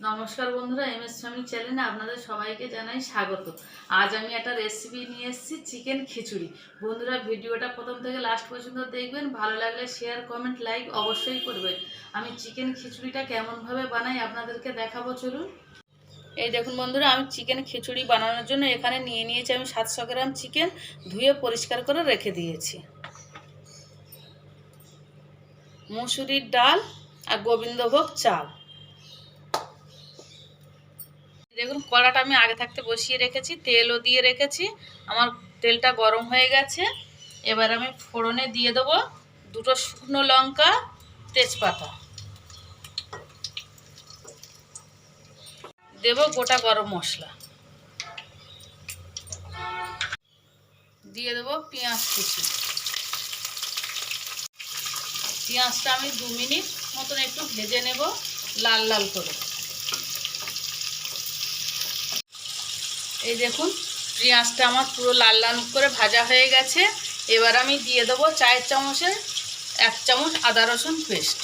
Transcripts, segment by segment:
নমস্কার বন্ধুরা M S family চ্যানেলে আপনাদের সবাইকে জানাই স্বাগত। আজ আমি একটা রেসিপি নিয়ে এসেছি চিকেন খিচুড়ি। বন্ধুরা, ভিডিওটা প্রথম থেকে লাস্ট পর্যন্ত দেখবেন, ভালো লাগলে শেয়ার কমেন্ট লাইক অবশ্যই করবেন। আমি চিকেন খিচুড়িটা কেমনভাবে বানাই আপনাদেরকে দেখাবো, চলুন। এই দেখুন বন্ধুরা, আমি চিকেন খিচুড়ি বানানোর জন্য এখানে নিয়ে নিয়েছি আমি সাতশো গ্রাম চিকেন ধুয়ে পরিষ্কার করে রেখে দিয়েছি। মুসুরির ডাল আর গোবিন্দভোগ চাল। দেখুন কড়াটা আমি আগে থাকতে বসিয়ে রেখেছি, তেলও দিয়ে রেখেছি, আমার তেলটা গরম হয়ে গেছে। এবার আমি ফোড়নে দিয়ে দেবো দুটো শুকনো লঙ্কা, তেজপাতা। দেব গোটা গরম মশলা। দিয়ে দেবো পেঁয়াজ কুচি। পেঁয়াজটা আমি দু মিনিট মতন একটু ভেজে নেব, লাল লাল করে। এই দেখুন, পেঁয়াজটা আমার পুরো লাল লাল করে ভাজা হয়ে গেছে। এবার আমি দিয়ে দেবো চায়ের চামচে এক চামচ আদা রসুন পেস্ট।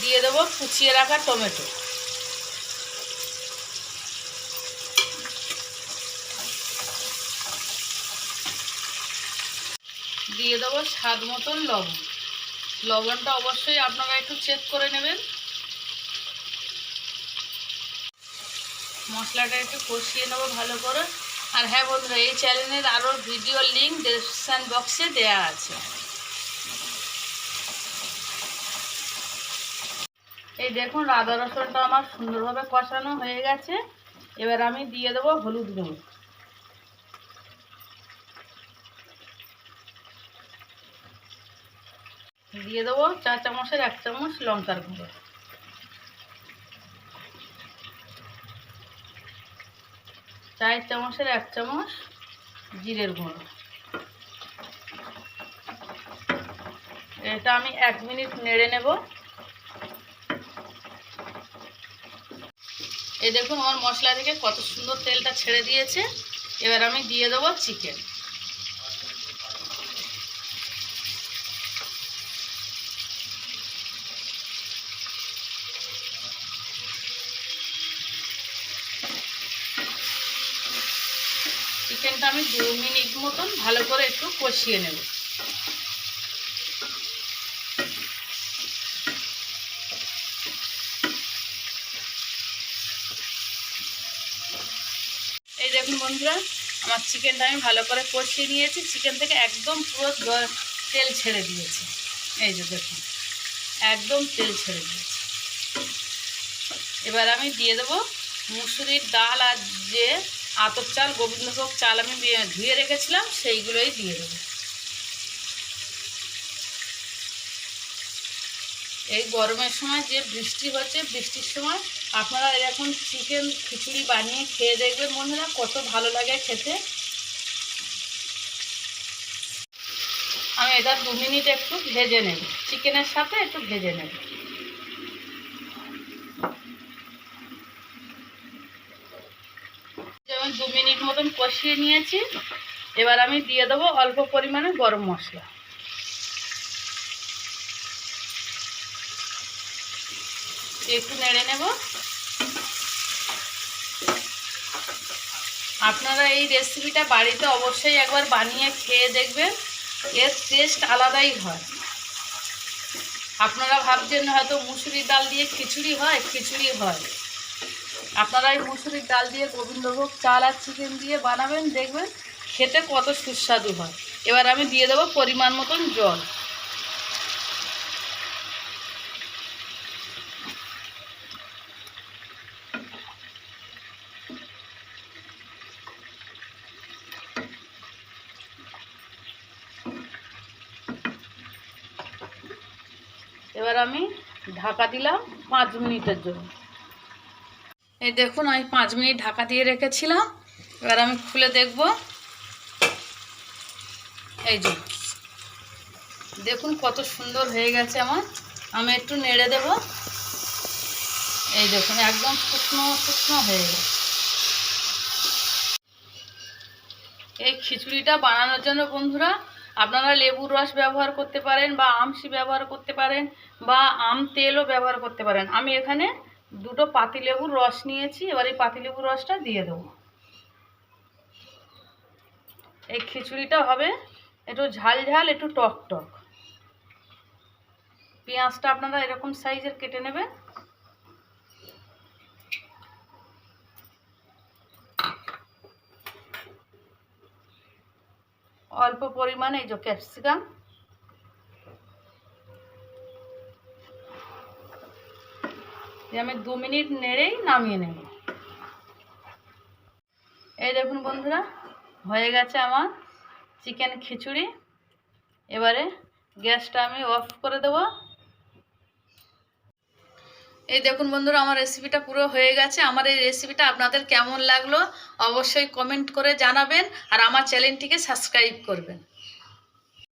দিয়ে দেবো কুচিয়ে রাখা টমেটো। দিয়ে দেবো স্বাদ মতন লবণ। লবণটা অবশ্যই আপনারা একটু চেক করে নেবেন। মশলাটা একটু কষিয়ে নেব ভালো করে। আর হ্যাঁ বন্ধুরা, এই চ্যানেলের আরও ভিডিও লিঙ্ক ডেসক্রিপশান বক্সে দেয়া আছে। এই দেখুন, আদা রসুনটা আমার সুন্দরভাবে কষানো হয়ে গেছে। এবার আমি দিয়ে দেবো হলুদ গুঁড়ো। দিয়ে দেবো চা চামচের এক চামচ লঙ্কার গুঁড়ো। চায়ের চামচের এক চামচ জিরের গুঁড়ো। এটা আমি এক মিনিট নেড়ে নেব। এ দেখুন আমার মশলা থেকে কত সুন্দর তেলটা ছেড়ে দিয়েছে। এবার আমি দিয়ে দেবো চিকেন। চিকেনটা আমি দু মিনিট মতন ভালো করে একটু কষিয়ে নেব। এই দেখুন বন্ধুরা, আমার চিকেনটা আমি ভালো করে কষিয়ে নিয়েছি। চিকেন থেকে একদম পুরো তেল ছেড়ে দিয়েছে। এই যে দেখুন, একদম তেল ছেড়ে দিয়েছে। এবার আমি দিয়ে দেবো মুসুরির ডাল আর যে আতর চাল, গোবিন্দভোগ চাল আমি ধুয়ে রেখেছিলাম, সেইগুলোই দিয়ে দেবো। এই গরমের সময় যে বৃষ্টি হচ্ছে, বৃষ্টির সময় আপনারা এরকম চিকেন খিচুড়ি বানিয়ে খেয়ে দেখবেন বন্ধুরা, কত ভালো লাগে খেতে। আমি এটা দু মিনিট একটু ভেজে নেব। চিকেনের সাথে একটু ভেজে নেব যেমন দু মিনিট মতন কষিয়ে নিয়েছি। এবার আমি দিয়ে দেবো অল্প পরিমাণে গরম মশলা। একটু নেড়ে নেব। আপনারা এই রেসিপিটা বাড়িতে অবশ্যই একবার বানিয়ে খেয়ে দেখবেন। এর টেস্ট আলাদাই হয়। আপনারা ভাবছেন হয়তো মুসুরির ডাল দিয়ে খিচুড়ি হয় খিচুড়ি হয়। আপনারা এই মুসুরির ডাল দিয়ে গোবিন্দভোগ চাল আর চিকেন দিয়ে বানাবেন, দেখবেন খেতে কত সুস্বাদু হয়। এবার আমি দিয়ে দেবো পরিমাণ মতন জল। এবার আমি ঢাকা দিলাম পাঁচ মিনিটের জন্য। এই দেখুন, আমি পাঁচ মিনিট ঢাকা দিয়ে রেখেছিলাম। এবার আমি খুলে দেখব। এই যে, দেখুন কত সুন্দর হয়ে গেছে আমার। আমি একটু নেড়ে দেব। এই দেখুন, একদম শুকনো শুকনো হয়ে গেছে। এই খিচুড়িটা বানানোর জন্য বন্ধুরা, আপনারা লেবুর রস ব্যবহার করতে পারেন বা আমসি ব্যবহার করতে পারেন বা আম তেলও ব্যবহার করতে পারেন। আমি এখানে দুটো পাতিলেবুর রস নিয়েছি, এবার এই পাতিলেবুর রসটা দিয়ে দেবো। এই খিচুড়িটা হবে একটু ঝাল ঝাল, একটু টক টক। পেঁয়াজটা আপনারা এরকম সাইজের কেটে নেবেন। অল্প পরিমাণে এই যে ক্যাপসিকাম। দিয়ে আমি দু মিনিট নেড়েই নামিয়ে নেব। এই দেখুন বন্ধুরা, হয়ে গেছে আমার চিকেন খিচুড়ি। এবারে গ্যাসটা আমি অফ করে দেব। এই দেখুন বন্ধুরা, আমার রেসিপিটা পুরো হয়ে গেছে। আমার এই রেসিপিটা আপনাদের কেমন লাগল অবশ্যই কমেন্ট করে জানাবেন আর আমার চ্যানেলটিকে সাবস্ক্রাইব করবেন।